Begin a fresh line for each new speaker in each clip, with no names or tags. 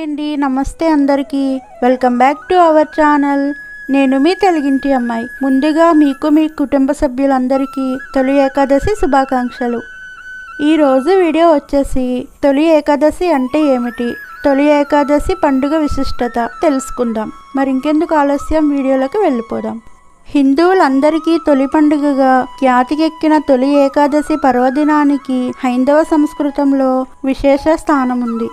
Hi అండి. నమస్తే అందరికీ. Welcome back to our channel. నేను మీ తెలుగింటి అమ్మాయి. ముందుగా మీకు మీ కుటుంబ సభ్యులందరికీ తొలి ఏకాదశి శుభాకాంక్షలు. ఈరోజు వీడియో వచ్చేసి తొలి ఏకాదశి అంటే ఏమిటి? తొలి ఏకాదశి పండుగ విశిష్టత తెలుసుకుందాం. మరి ఇంకెందుకు ఆలస్యం? వీడియోలోకి వెళ్ళిపోదాం. హిందువులందరికీ తొలి పండుగగా ఖ్యాతికెక్కిన తొలి ఏకాదశి పర్వదినానికి హైందవ సంస్కృతంలో విశేష స్థానం ఉంది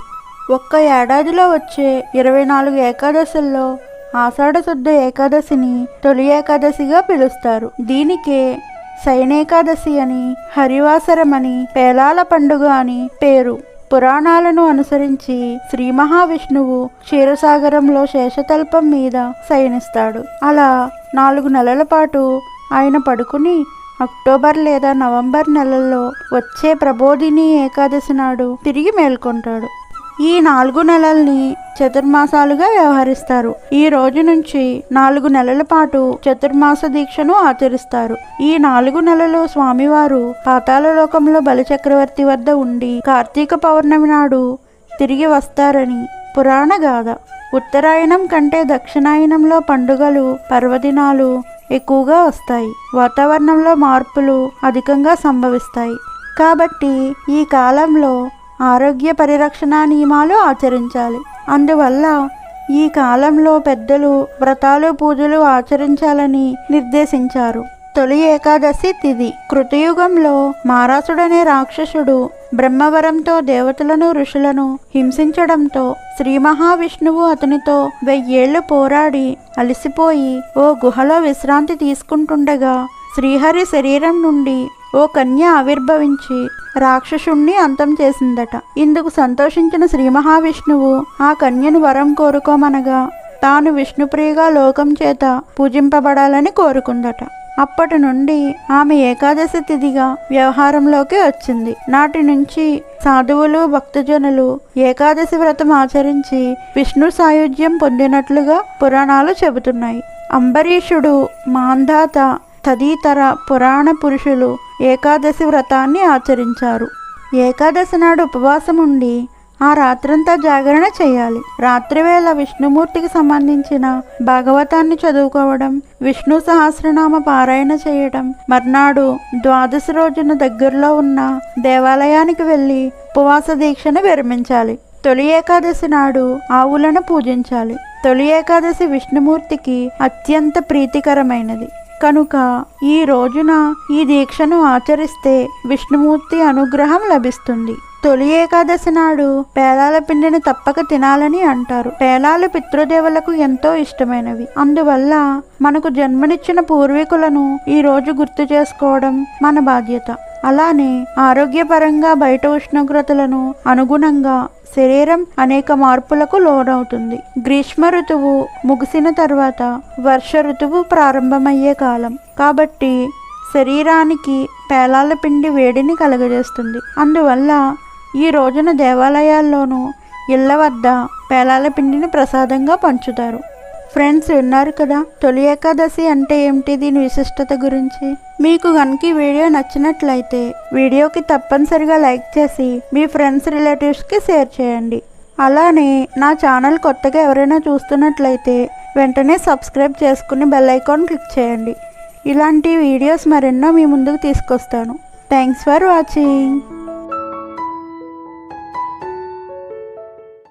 ఒక్క ఏడాదిలో వచ్చే ఇరవై నాలుగు ఏకాదశుల్లో ఆషాఢ శుద్ధ ఏకాదశిని తొలి ఏకాదశిగా పిలుస్తారు. దీనికే శయనేకాదశి అని హరివాసరమని పేలాల పండుగ అని పేరు. పురాణాలను అనుసరించి శ్రీ మహావిష్ణువు క్షీరసాగరంలో శేషతల్పం మీద శయనిస్తాడు. అలా నాలుగు నెలల పాటు ఆయన పడుకుని అక్టోబర్ లేదా నవంబర్ నెలల్లో వచ్చే ప్రబోధిని ఏకాదశి నాడు తిరిగి మేల్కొంటాడు. ఈ నాలుగు నెలల్ని చతుర్మాసాలుగా వ్యవహరిస్తారు. ఈ రోజు నుంచి నాలుగు నెలల పాటు చతుర్మాస దీక్షను ఆచరిస్తారు. ఈ నాలుగు నెలలు స్వామివారు పాతాళలోకంలో బలిచక్రవర్తి వద్ద ఉండి కార్తీక పౌర్ణమి నాడు తిరిగి వస్తారని పురాణ గాథ. ఉత్తరాయణం కంటే దక్షిణాయనంలో పండుగలు పర్వదినాలు ఎక్కువగా వస్తాయి. వాతావరణంలో మార్పులు అధికంగా సంభవిస్తాయి. కాబట్టి ఈ కాలంలో ఆరోగ్య పరిరక్షణ నియమాలు ఆచరించాలి. అందువల్ల ఈ కాలంలో పెద్దలు వ్రతాలు పూజలు ఆచరించాలని నిర్దేశించారు. తొలి ఏకాదశి తిథి కృతయుగంలో మారాసుడనే రాక్షసుడు బ్రహ్మవరంతో దేవతలను ఋషులను హింసించడంతో శ్రీ మహావిష్ణువు అతనితో వెయ్యేళ్ళు పోరాడి అలసిపోయి ఓ గుహలో విశ్రాంతి తీసుకుంటుండగా శ్రీహరి శరీరం నుండి ఓ కన్య ఆవిర్భవించి రాక్షసుణ్ణి అంతం చేసిందట. ఇందుకు సంతోషించిన శ్రీ మహావిష్ణువు ఆ కన్యను వరం కోరుకోమనగా తాను విష్ణుప్రియగా లోకం చేత పూజింపబడాలని కోరుకుందట. అప్పటి నుండి ఆమె ఏకాదశి తిథిగా వ్యవహారంలోకి వచ్చింది. నాటి నుంచి సాధువులు భక్తజనులు ఏకాదశి వ్రతం ఆచరించి విష్ణు సాయుధ్యం పొందినట్లుగా పురాణాలు చెబుతున్నాయి. అంబరీషుడు మాంధాత తదితర పురాణ పురుషులు ఏకాదశి వ్రతాన్ని ఆచరించారు. ఏకాదశి నాడు ఉపవాసం ఉండి ఆ రాత్రంతా జాగరణ చేయాలి. రాత్రివేళ విష్ణుమూర్తికి సంబంధించిన భాగవతాన్ని చదువుకోవడం విష్ణు సహస్రనామ పారాయణ చేయడం మర్నాడు ద్వాదశి రోజున దగ్గరలో ఉన్న దేవాలయానికి వెళ్ళి ఉపవాస దీక్షను విరమించాలి. తొలి ఏకాదశి నాడు ఆవులను పూజించాలి. తొలి ఏకాదశి విష్ణుమూర్తికి అత్యంత ప్రీతికరమైనది. కనుక ఈ రోజున ఈ దీక్షను ఆచరిస్తే విష్ణుమూర్తి అనుగ్రహం లభిస్తుంది. తొలి ఏకాదశి నాడు పేలాల పిండిని తప్పక తినాలని అంటారు. పేలాలు పితృదేవులకు ఎంతో ఇష్టమైనవి. అందువల్ల మనకు జన్మనిచ్చిన పూర్వీకులను ఈ రోజు గుర్తు చేసుకోవడం మన బాధ్యత. అలానే ఆరోగ్యపరంగా బయట ఉష్ణోగ్రతలను అనుగుణంగా శరీరం అనేక మార్పులకు లోనవుతుంది. గ్రీష్మ ఋతువు ముగిసిన తర్వాత వర్ష ఋతువు ప్రారంభమయ్యే కాలం. కాబట్టి శరీరానికి పేలాల పిండి వేడిని కలుగజేస్తుంది. అందువల్ల ఈ రోజున దేవాలయాల్లోనూ ఇళ్ళ వద్ద పేలాల పిండిని ప్రసాదంగా పంచుతారు. ఫ్రెండ్స్ విన్నారు కదా తొలి ఏకాదశి అంటే ఏమిటి దీని విశిష్టత గురించి? మీకు కనుక ఈ వీడియో నచ్చినట్లయితే వీడియోకి తప్పనిసరిగా లైక్ చేసి మీ ఫ్రెండ్స్ రిలేటివ్స్కి షేర్ చేయండి. అలానే నా ఛానల్ కొత్తగా ఎవరైనా చూస్తున్నట్లయితే వెంటనే సబ్స్క్రైబ్ చేసుకుని బెల్ ఐకాన్ క్లిక్ చేయండి. ఇలాంటి వీడియోస్ మరెన్నో మీ ముందుకు తీసుకొస్తాను. Thanks for watching.